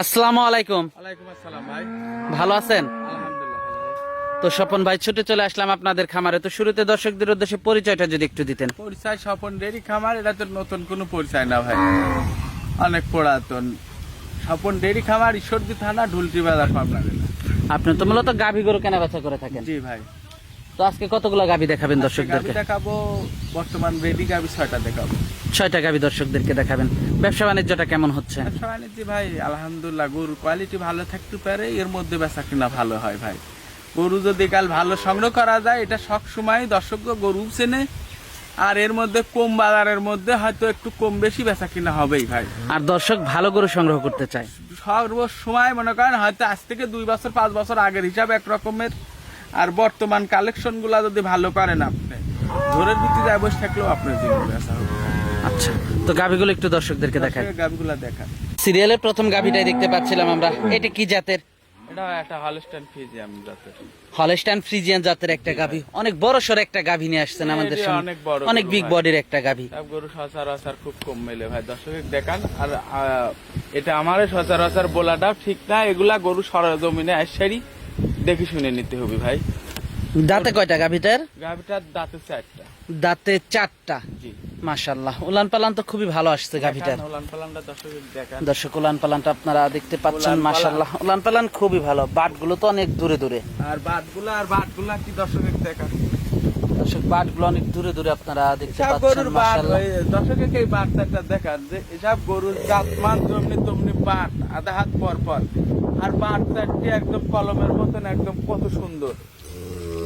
আসসালামু আলাইকুম। ভাই। ভালো আছেন? তো স্বপন ভাই ছুটে চলে আসলাম আপনাদের খামারে। তো শুরুতে দর্শকদের উদ্দেশ্যে পরিচয়টা যদি একটু দিতেন। পরিচয় স্বপন ডেরি খামার এটা তো নতুন কোনো পরিচয় না ভাই। অনেক পুরাতন। স্বপন ডেরি খামার ঈশ্বরদী থানা ঢুলটি বাজার পাবনা জেলা। আপনি তো মূলত গাভী গরু কেনা বেচা করে থাকেন। জি ভাই। তো আজকে কতগুলো গাভী দেখাবেন দর্শকদেরকে? দেখাবো বর্তমান রেডি গাবি ছয়টা দেখাবো। ছয়টা গাভী দর্শকদেরকে দেখাবেন। ব্যবসা বাণিজ্যটা কেমন হচ্ছে? ব্যবসা বাণিজ্য ভাই আলহামদুলিল্লাহ গরুর কোয়ালিটি ভালো থাকতে পারে এর মধ্যে বেচা কিনা ভালো হয় ভাই। গরু যদি কাল ভালো সংগ্রহ করা যায় এটা সব সময় দর্শক গরু চেনে। আর এর মধ্যে কম বাজারের মধ্যে হয়তো একটু কম বেশি বেচা কিনা হবেই ভাই। আর দর্শক ভালো গরু সংগ্রহ করতে চায়। সর্ব সময় মনে করেন হয়তো আজ থেকে দুই বছর পাঁচ বছর আগের হিসাবে এক রকমের আর বর্তমান কালেকশনগুলা যদি ভালো করেন আপনি ধরে ভিত্তি যায় বসে থাকলেও আপনার বেচা হবে। আচ্ছা তো গাভীগুলো একটু দর্শকদেরকে দেখাই। গাবিগুলা দেখা সিরিয়ালের প্রথম গাভীটাই দেখতে পাচ্ছিলাম আমরা। এটা কি জাতের? এটা একটা হলস্টাইন ফিজিয়াম জাতের। হলস্টাইন ফ্রিজিয়ান জাতের একটা গাভী অনেক বড় একটা গাভী নিয়ে আসছেন আমাদের সামনে অনেক বড় অনেক বিগ বডির একটা গাভী সব গরু সচরাচর খুব কম মেলে ভাই। দর্শক দেখান। আর এটা সচরাচর ঠিক না। এগুলা গরু সরজমিনে আসারি দেখে শুনে নিতে হবে ভাই। দাঁতে কয়টা গাভীটার? গাভিটার দাঁতে চারটা। দাঁতে চারটা? জি। মাশাল্লাহ উলান পালান তো খুবই ভালো আসছে গাভীটার। উলান পালানটা দর্শক দেখান। দর্শক উলান পালানটা আপনারা দেখতে পাচ্ছেন উলান মাশাল্লাহ উলান পালান খুবই ভালো। বাটগুলো তো অনেক দূরে দূরে। আর বাটগুলা আর বাটগুলা কি দর্শকের দেখান। দর্শক বাটগুলো অনেক দূরে দূরে আপনারা দেখতে পাচ্ছেন মাশাল্লাহ দর্শকের এই বাটটা দেখান যে এসব গরুর জাতমান জমনি তমনি বাট আধা হাত পর পর। আর বাট চারটি একদম কলমের মতন একদম কত সুন্দর।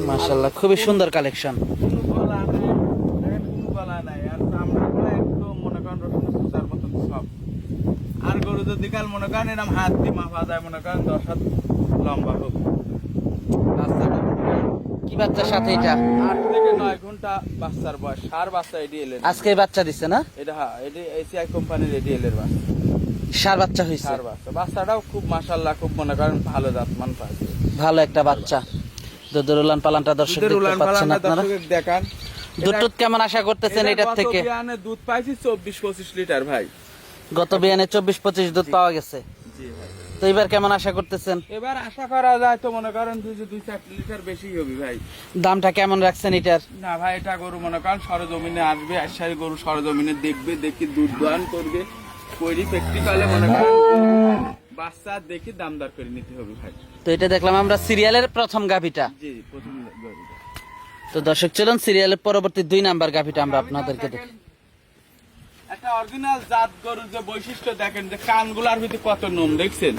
মাশাল্লাহ খুবই সুন্দর কালেকশন কোনো গলা নাই কোনো গলা নাই আর চামড়াগুলো একদম মনে করেন রসুন সুতার মতন সব। আর গরু যদি কাল মনে করেন এরকম হাত দিয়ে মাপা যায় মনে করেন দশ হাত লম্বা হোক। কি বাচ্চার সাথে এটা? আট থেকে নয় ঘণ্টা বাচ্চার বয়স সার বাচ্চা এডিএল আজকে বাচ্চা দিচ্ছে না? এটা হ্যাঁ এটি এসিআই কোম্পানির এডিএল এর বাচ্চা। সার বাচ্চা হয়েছে সার বাচ্চা। বাচ্চাটাও খুব মাশাল্লাহ খুব মনে করেন ভালো জাতমান পাইছে। ভালো একটা বাচ্চা। দুধের উলান পালানটা দর্শক দেখতে পাচ্ছেন আপনারা? দেখান। দুধ কেমন আশা করতেছেন এটার থেকে? দুধ পাইছি চব্বিশ পঁচিশ লিটার ভাই। গত বিয়ানে চব্বিশ পঁচিশ দুধ পাওয়া গেছে। তো এবার কেমন আশা করতেছেন? এবার আশা করা যায় তো মনে করেন দুই দুই চার লিটার বেশি হবে ভাই। দামটা কেমন রাখছেন এটার? না ভাই এটা গরু মনে করেন সরজমিনে আসবে আসারি গরু সরজমিনে দেখবে দেখি দুধ দোয়ান করবে। করি প্র্যাকটিক্যালে মনে করেন। বাচ্চা দেখি দাম দর করে নিতে হবে ভাই। তো এটা দেখলাম আমরা সিরিয়ালের প্রথম গাভিটা। জি প্রথম গরুটা তো দর্শক চলুন সিরিয়ালের পরবর্তী দুই নাম্বার গাভিটা আমরা আপনাদেরকে দেখি। একটা অরিজিনাল জাত গরুর যে বৈশিষ্ট্য দেখেন যে কানগুলার ভিতরে কত নোম দেখছেন?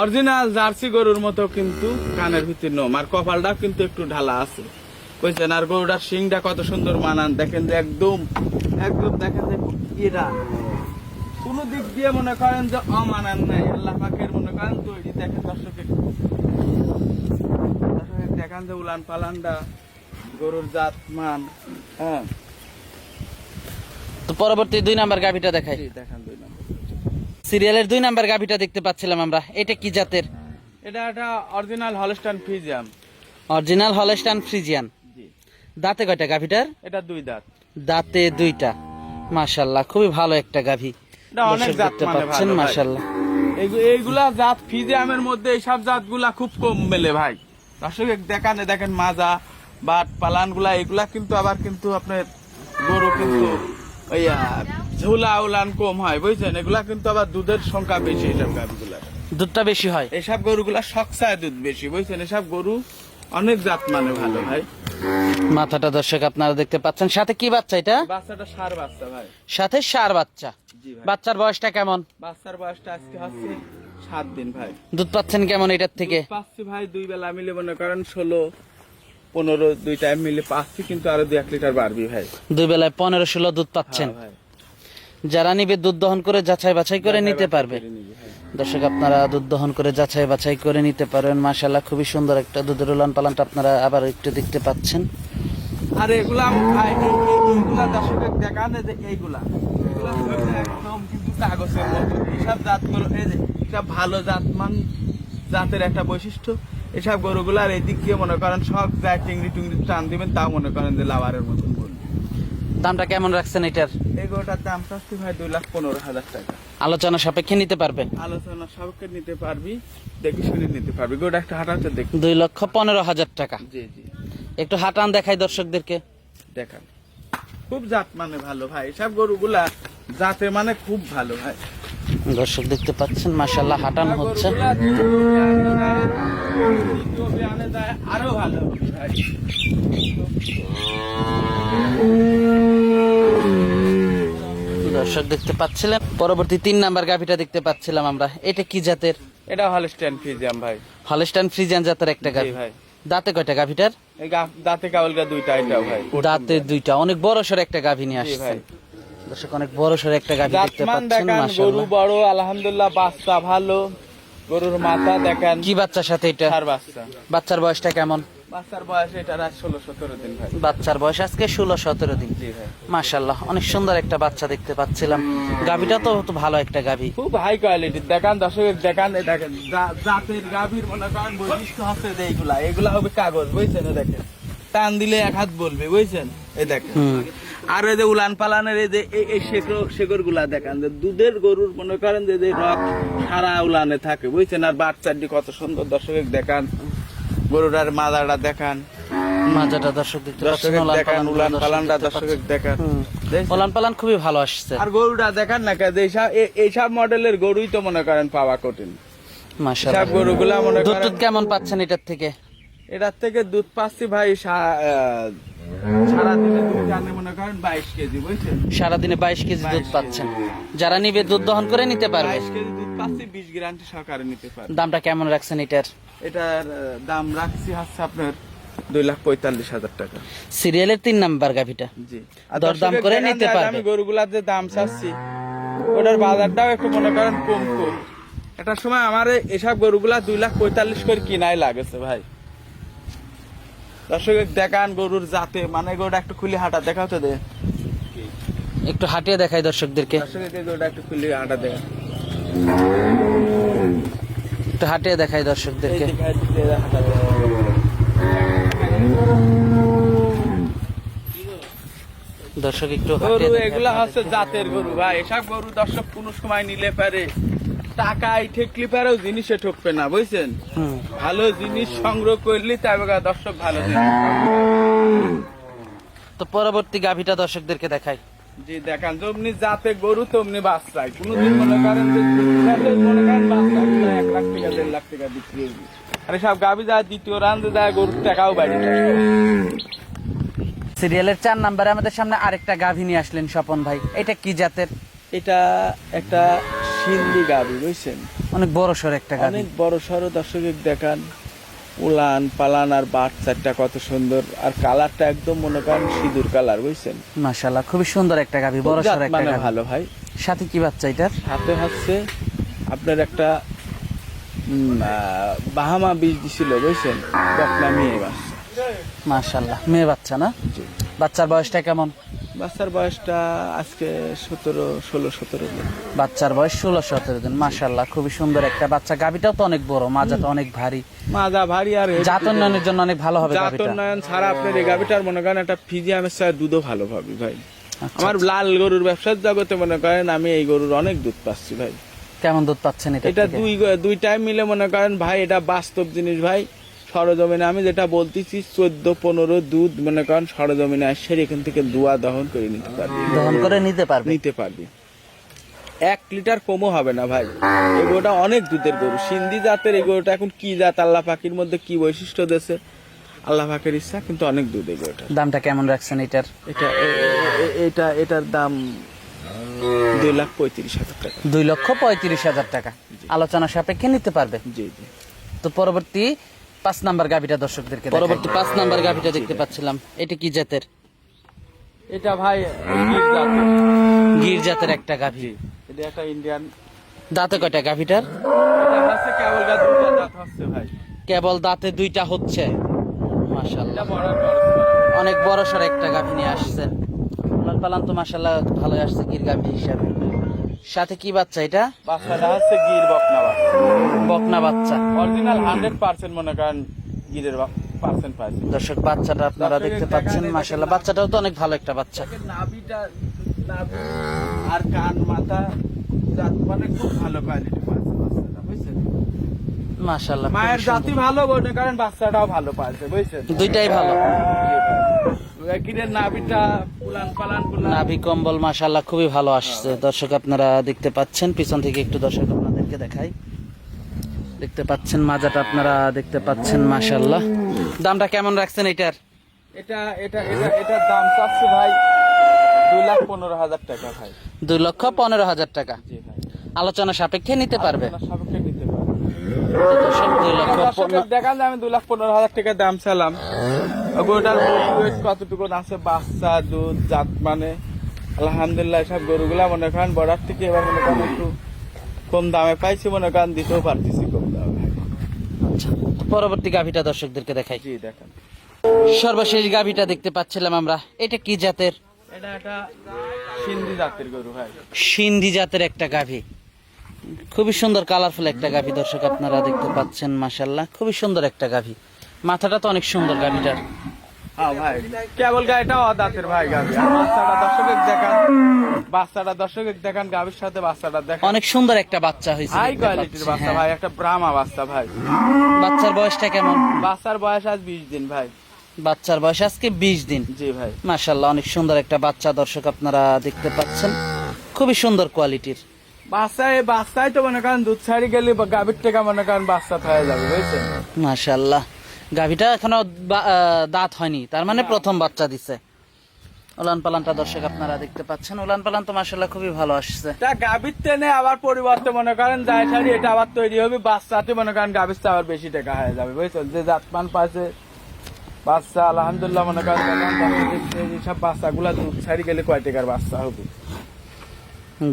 অরিজিনাল জার্সি গরুর মতো কিন্তু কানের ভিতরে নোম আর কপালটাও কিন্তু একটু ঢালা আছে। বুঝছেন? আর গরুটার শিংটা কত সুন্দর মানান। দেখেন যে একদম একদম দেখেন যে এরা কোন দিক দিয়ে মনে করেন যে অমানান নাই আল্লাহ পাকের মনে করেন তৈরি। দেখেন দর্শকের। দর্শকের দেখান যে উলান পালানটা গরুর জাত মান হ্যাঁ। তো পরবর্তী দুই নাম্বার গাভিটা দেখাই। দেখান দুই নম্বর। সিরিয়ালের দুই নাম্বার গাভিটা দেখতে পাচ্ছিলাম আমরা। এটা কি জাতের? এটা একটা original Holstein Friesian original Holstein Friesian দাঁতে কয়টা গাভিটার? এটা দুই দাঁত। দাঁতে দুইটা। মাশাল্লাহ খুবই ভালো একটা গাভি। এটা অনেক জাত মানে পাচ্ছেন ভালো ভাই। মাশাল্লাহ এইগু- এইগুলা জাত ফিজিয়ামের মধ্যে এইসব জাতগুলা খুব কম মেলে ভাই। দর্শক দেখানে দেখেন মাজা বাট পালান এগুলা কিন্তু আবার কিন্তু আপনার গরু কিন্তু ঝুলা উলান কম হয় বুঝছেন? এগুলা কিন্তু আবার দুধের সংখ্যা বেশি গাভিগুলা দুধটা বেশি হয়। এইসব গরুগুলা শখসায় দুধ বেশি বুঝছেন? এসব গরু অনেক জাত মানে ভালো ভাই। মাথাটা দর্শক আপনারা দেখতে পাচ্ছেন। সাথে কি বাচ্চা এটা? বাচ্চাটা সার বাচ্চা ভাই। সাথে সার বাচ্চা। বাচ্চার বয়সটা কেমন? বাচ্চার বয়সটা আজকে হচ্ছে সাত দিন ভাই। দুধ পাচ্ছেন কেমন এটার থেকে? পাচ্ছি ভাই দুই বেলা মিলে মনে করেন ষোলো পনেরো দুই টাইম মিলে পাচ্ছি কিন্তু আরও দু এক লিটার বাড়বি ভাই। দুই বেলায় পনেরো ষোলো দুধ পাচ্ছেন। হ্যাঁ ভাই। যারা নিবে দুধ দহন করে যাচাই বাছাই করে নিতে পারবে। দর্শক আপনারা দুধ দহন করে যাচাই বাছাই করে নিতে পারেন। মাশাল্লাহ খুবই সুন্দর একটা দুধের উলান পালানটা আপনারা আবার একটু দেখতে পাচ্ছেন। আর এগুলা এইগুলা দর্শকের দেখান যে এইগুলা। একদম কিন্তু কাগজের মতো। এইসব জাতগুলো এই যে এসব ভালো জাতমান জাতের একটা বৈশিষ্ট্য। এসব গরুগুলার এই দিক দিয়ে মনে করেন সব যায় চিংড়ি টুংড়ি টান দিবেন তাও মনে করেন যে লাভারের মতন দামটা কেমন রাখছেন এটার? এই গরুটার দাম চাচ্ছি ভাই দুই লাখ পনেরো হাজার টাকা। আলোচনা সাপেক্ষে নিতে পারবে আলোচনা সবকে নিতে পারবি দেখে শুনে নিতে পারবি। গরুটা একটা হাঁটাতে দেখ। দুই লক্ষ পনেরো হাজার টাকা। জি জি। একটু হাঁটান দেখাই দর্শকদেরকে। দেখান। খুব জাত মানে ভালো ভাই। সব গরুগুলা জাতে মানে খুব ভালো ভাই। দর্শক দেখতে পাচ্ছেন মাসাল্লাহ হাঁটানো হচ্ছে। আরও ভালো ভাই। দর্শক দেখতে পাচ্ছিলেন। পরবর্তী তিন নাম্বার গাভিটা দেখতে পাচ্ছিলাম আমরা। এটা কি জাতের? এটা হল স্ট্যান্ড ফিজিয়াম ভাই। হলস্টাইন ফ্রিজিয়ান জাতের একটা গাভি। ভাই। দাঁতে কয়টা গাভিটার? দাঁতে কাবলগা দুইটা এটাও ভাই। দাঁতে দুইটা। অনেক বড় সড় একটা গাভি নিয়ে জি ভাই। আসছে দর্শক অনেক বড় সড় একটা গাভি দেখতে পাচ্ছেন দেখান গরু বড় আলহামদুলিল্লাহ বাচ্চা ভালো। গরুর মাথা দেখেন। কি বাচ্চার সাথে এটা? চার বাচ্চা। বাচ্চার বয়সটা কেমন? বাচ্চার বয়স এটা ষোলো সতেরো দিন ভাই। বাচ্চার বয়স আজকে ষোলো সতেরো দিন। মাশাল্লাহ অনেক সুন্দর একটা বাচ্চা দেখতে পাচ্ছিলাম। গাভিটা তো ভালো একটা গাভি। খুব হাই কোয়ালিটির দেখান দর্শকের দেখান দেখেন জাতের গাভীর মনে করেন বৈশিষ্ট্য হচ্ছে যে এইগুলা এগুলা হবে কাগজ বুঝছেন দেখেন। টান দিলে এক হাত বলবে বুঝছেন এই দেখেন। আর এই যে উলান পালানের এই যে এই- শেকড় শেকড়গুলা দেখান যে দুধের গরুর মনে করেন যে যে রক সারা উলানে থাকে বুঝছেন আর বাচ্চাটি কত সুন্দর দর্শকের দেখান। গরুর আর মাদাটা দেখান। মাজাটা দর্শক দেখান উলান পালানটা দেখান। পালান খুবই ভালো আসছে। আর গরুটা দেখান না কাজে এইসব মডেলের গরুই তো মনে করেন পাওয়া কঠিন। মাশাআল্লাহ। সব গরুগুলা মনে দুধ করেন কেমন পাচ্ছেন এটার থেকে? এটার থেকে দুধ পাচ্ছি ভাই সারাদিনে দুধ জানে মনে করেন বাইশ কেজি বুঝছেন? সারাদিনে বাইশ কেজি দুধ পাচ্ছেন। যারা নিবে দুধ দহন করে নিতে পারবে। বাইশ কেজি দুধ পাচ্ছি বিশ গ্যারান্টি সহকারে নিতে পারবে। দামটা কেমন রাখছেন এটার? এটার দাম রাখছি হচ্ছে আপনার দুই লাখ পঁয়তাল্লিশ হাজার টাকা। সিরিয়ালের তিন নাম্বার গাভিটা। জি। দরদাম করে নিতে পারবে। আমি গরুগুলার যে দাম চাচ্ছি ওটার বাজারটাও একটু মনে করেন কম কম। একটা সময় আমার এসব গরুগুলা দুই লাখ পঁয়তাল্লিশ করে কিনাই লাগেছে ভাই। দর্শক দেখান গরুর জাতে মানে গরুটা একটু খুলে হাঁটা দেখাও তো দে। একটু হাঁটিয়ে দেখাই দর্শকদেরকে। দর্শককে গরুটা একটু খুলে হাঁটা দেখা একটু হাঁটিয়ে দেখাই দর্শকদেরকে। দর্শক একটু গরু এগুলা হচ্ছে জাতের গরু ভাই। এসব গরু দর্শক কোন সময় নিলে পারে। টাকায় ঠেকলি পারেও জিনিসে ঠকবে না বুঝছেন? ভালো জিনিস সংগ্রহ করলি তবে দর্শক ভালো জিনিস। তো পরবর্তী গাভীটা দর্শকদেরকে দেখাই। জি দেখান যেমনি জাতে গরু তেমনি বাচ্চায় কোনদিন মনে করেন যে মনে করেন বাচ্চা এক লাখ টাকা দেড় লাখ টাকা বিক্রি আর সব গাভি যায় দ্বিতীয় রান্ধে যায় গরুর টাকাও সিরিয়ালের চার নাম্বারে আমাদের সামনে আরেকটা গাভি নিয়ে আসলেন স্বপন ভাই। এটা কি জাতের? এটা একটা সিন্ধি গাভি বুঝছেন? অনেক বড় সর একটা গাভি। অনেক বড় সড়ো দর্শকের দেখান। উলান পালান আর বাচ্চাটা কত সুন্দর। আর কালারটা একদম মনে করেন সিঁদুর কালার বুঝছেন? মাশাআল্লাহ খুবই সুন্দর একটা গাভি বড় সড় একটা গাভি। ভালো ভাই। সাথে কি বাচ্চা এটার? সাথে হচ্ছে আপনার একটা বাহামা বীজ দিছিল বুঝছেন? বকনা মেয়ে বাচ্চা। মাশাআল্লাহ মেয়ে বাচ্চা না? জি। বাচ্চার বয়সটা কেমন? বাচ্চার বয়সটা আজকে সতেরো ষোলো সতেরো দিন। বাচ্চার বয়স ষোলো সতেরো দিন মাশাআল্লাহ খুবই সুন্দর একটা বাচ্চা। গাভিটাও তো অনেক বড় মাজাটা অনেক ভারী। মাজা ভারী আর জাত উন্নয়নের জন্য অনেক ভালো হবে জাত উন্নয়ন ছাড়া আপনার এই গাভিটার মনে করেন একটা ফিজিয়ামের সাথে দুধও ভালো পাবি ভাই। আচ্ছা, আমার লাল গরুর ব্যবসার জগতে মনে করেন আমি এই গরুর অনেক দুধ পাচ্ছি ভাই। কেমন দুধ পাচ্ছেন এটা দুই দুই টাইম মিলে মনে করেন ভাই এটা বাস্তব জিনিস ভাই। সরজমিনে আমি যেটা বলতেছি চোদ্দ পনেরো দুধ মনে করেন সরজমিনে আসছে এখান থেকে দুয়া দহন করে নিতে পারবি। দহন করে নিতে পারবে? নিতে পারবি। এক লিটার কমও হবে না ভাই। এই গরুটা অনেক দুধের গরু। সিন্ধি জাতের এই গরুটা এখন কি জাত? আল্লাহ পাখির মধ্যে কি বৈশিষ্ট্য দেশে আল্লাহ পাখির ইচ্ছা কিন্তু অনেক দুধ এই গরুটা দামটা কেমন রাখছেন এটার? এটা এটা এটার দাম দুই লাখ পঁয়ত্রিশ হাজার টাকা। দুই লক্ষ পঁয়ত্রিশ হাজার টাকা। আলোচনা সাপেক্ষে নিতে পারবে? জি জি। তো পরবর্তী পাঁচ নাম্বার গাভিটা দর্শকদেরকে পরবর্তী পাঁচ নাম্বার গাভিটা দেখতে পাচ্ছিলাম। এটা কি জাতের? এটা ভাই গির জাতের। একটা গাভি। এটা একটা ইন্ডিয়ান দাঁতে কয়টা গাভিটার? কেবল দাঁত হচ্ছে ভাই। কেবল দাঁতে দুইটা হচ্ছে। মাশাল্লাহ এটা বড় বড়। অনেক বড় সড় একটা গাভি নিয়ে আসছেন। লাল পালান তো মাশাল্লাহ ভালো আসছে গির গাভি হিসাবে। সাথে কি বাচ্চা এটা? বাচ্চাটা হচ্ছে গির বকনা বাচ্চা। বকনা বাচ্চা। অরিজিনাল হান্ড্রেড পার্সেন্ট মনে করেন গিরের পার্সেন্ট পাইছে দর্শক বাচ্চাটা আপনারা দেখতে পাচ্ছেন নেই, মাশাল্লাহ বাচ্চাটাও তো অনেক ভালো একটা বাচ্চা। নাভিটা আর কান মাথা জাত মানে খুব ভালো কোয়ালিটি পাচ্ছে বাচ্চাটা বুঝছেন? মাশাল্লাহ মায়ের। জাতি ভালো বটে কারণ বাচ্চাটাও ভালো পাচ্ছে বুঝছেন? দুইটাই ভালো। নাভি কম্বল মাশাল্লাহ খুবই ভালো আসছে। দর্শক আপনারা দেখতে পাচ্ছেন পিছন থেকে একটু দর্শক আপনাদেরকে দেখাই। দেখতে পাচ্ছেন মাজাটা আপনারা দেখতে পাচ্ছেন দামটা কেমন রাখছেন এটার? এটা এটা এটা এটার দাম চাচ্ছে ভাই দুই লাখ পনেরো হাজার টাকা ভাই। দুই লক্ষ পনেরো হাজার টাকা। আলোচনা সাপেক্ষে নিতে পারবে। সাপেক্ষে নিতে পারবে দর্শক দুই লক্ষ দর্শকের পনেরো দেখান আমি দুই লাখ পনেরো হাজার টাকা দাম চালাম। গরুটার ওয়েট কতটুকু আছে? বাচ্চা দুধ জাত মানে আলহামদুলিল্লাহ সব গরুগুলা মনে করেন বর্ডার থেকে এবার মনে করেন একটু কম দামে পাইছি মনে করেন দিতেও পারতেছি কম দামে। আচ্ছা পরবর্তী গাভিটা দর্শকদেরকে দেখাই। জি দেখেন। সর্বশেষ গাভিটা দেখতে পাচ্ছিলাম আমরা। এটা কি জাতের? এটা একটা সিন্ধি জাতের গরু ভাই। সিন্ধি জাতের একটা গাভি। খুবই সুন্দর কালারফুল একটা গাভি দর্শক আপনারা দেখতে পাচ্ছেন মাশাল্লাহ খুবই সুন্দর একটা গাভী। মাথাটা তো অনেক সুন্দর গাভীটার। হ্যাঁ ভাই। কেবল বাচ্চাটা দর্শকের দেখান। বাচ্চাটা দর্শকের দেখান গাবির সাথে বাচ্চাটা দেখান। অনেক সুন্দর একটা বাচ্চা হয়েছে হাই কোয়ালিটির বাচ্চা হ্যাঁ। ভাই একটা ব্রাহ্মা বাচ্চা ভাই। বাচ্চার বয়সটা কেমন? বাচ্চার বয়স আজ বিশ দিন ভাই। বাচ্চার বয়স আজকে বিশ দিন। জি ভাই। মাশাল্লাহ অনেক সুন্দর একটা বাচ্চা দর্শক আপনারা দেখতে পাচ্ছেন। খুবই সুন্দর কোয়ালিটির বাচ্চায় বাচ্চায় তো মনে করেন দুধ ছাড়ি গেলে গাভীর মনে করেন বাচ্চা যাবে বুঝছেন? মাশাল্লাহ গাভিটা এখনও দাঁত হয়নি। তার মানে প্রথম বাচ্চা দিছে। উলান পালানটা দর্শক আপনারা দেখতে পাচ্ছেন। পালান তো খুবই ভালো আসছে। তা গাভীর টেনে আবার পরিবর্তে মনে করেন যায় ছাড়ি এটা আবার তৈরি হবে। বাচ্চাতে মনে করেন গাভীর আবার বেশি টাকা হয়ে যাবে বুঝছেন? যে জাতমান পাশে বাচ্চা আলহামদুলিল্লাহ মনে করেন এইসব বাচ্চাগুলা দুধ ছাড়ি গেলে কয় টাকার বাচ্চা হবে?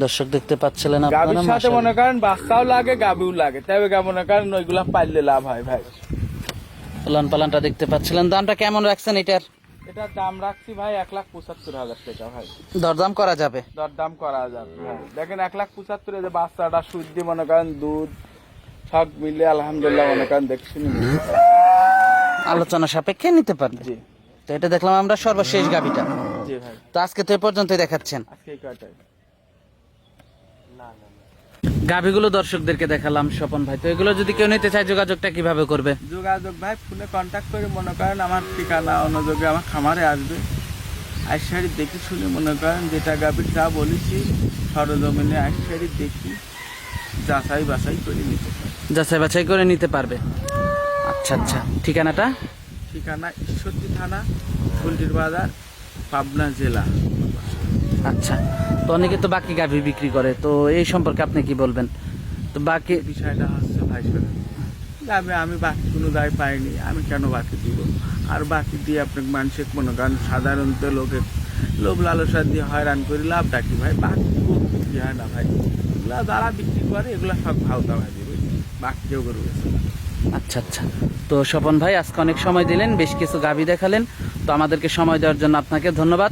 দর্শক দেখতে পাচ্ছিলেন গাভীর সাথে মনে করেন বাচ্চাও লাগে গাভীও লাগে। তবে মনে করেন ওইগুলা পাইলে লাভ হয় ভাই। উলান পালানটা দেখতে পাচ্ছিলেন। দামটা কেমন রাখছেন এটার? এটার দাম রাখছি ভাই এক লাখ পঁচাত্তর হাজার টাকা ভাই। দরদাম করা যাবে? দরদাম করা যাবে দেখেন এক লাখ পঁচাত্তর যে বাচ্চাটা শুদ্ধি মনে করেন দুধ সব মিলে আলহামদুলিল্লাহ মনে করেন দেখছি আলোচনা সাপেক্ষে নিতে পারবে। জি। তো এটা দেখলাম আমরা সর্বশেষ গাবিটা জি ভাই। তো আজকে তো এ পর্যন্তই দেখাচ্ছেন। আজকে গাভিগুলো দর্শকদেরকে দেখালাম স্বপন ভাই। তো এগুলো যদি কেউ নিতে চায় যোগাযোগটা কীভাবে করবে? যোগাযোগ ভাই ফোনে কন্ট্যাক্ট করে মনে করেন আমার ঠিকানা অনুযোগে আমার খামারে আসবে। আইসারি দেখি শুনে মনে করেন যেটা গাভীর যা বলেছি সরজমিনে আইসারি দেখি যাচাই বাছাই করে নিতে পারে যাচাই বাছাই করে নিতে পারবে। আচ্ছা আচ্ছা। ঠিকানাটা? ঠিকানা ঈশ্বরদী থানা ফুলটির বাজার পাবনা জেলা। আচ্ছা তো অনেকে তো বাকি গাভি বিক্রি করে তো এই সম্পর্কে আপনি কি বলবেন? তো বাকি বিষয়টা হচ্ছে ভাই শোনেন আমি বাকি কোনো দায় পাইনি আমি কেন বাকি দিব? আর বাকি দিয়ে আপনাকে মানসিক মনে করেন সাধারণত লোকের লোভ লালসা দিয়ে হয়রান করি লাভ ডাকি ভাই? বাকি বিক্রি হয় না ভাই। এগুলা যারা বিক্রি করে এগুলো সব ভাওতা ভাই দেবে বাকি কেউ করে গেছে না। আচ্ছা আচ্ছা। তো স্বপন ভাই আজকে অনেক সময় দিলেন বেশ কিছু গাভি দেখালেন তো আমাদেরকে সময় দেওয়ার জন্য আপনাকে ধন্যবাদ।